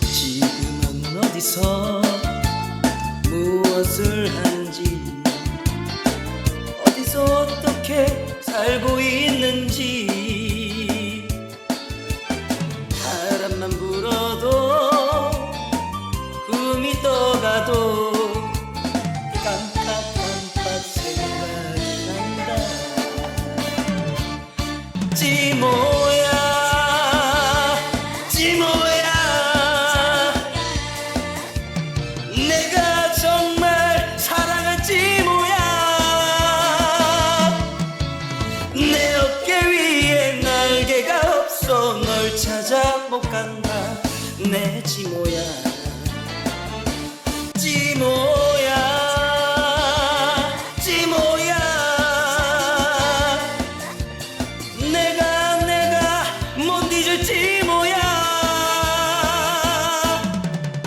지금은 어디서 무엇을 한지 어디서 어떻게 살고 있는지. 바람만 불어도 꿈이 떠가도 깜빡깜빡 생각이 난다. 지모 내가 정말 사랑했지 뭐야. 내 어깨 위에 날개가 없어 널 찾아 못 간다. 내 지모야. 지모야. 지모야. 내가 내가 못 잊을지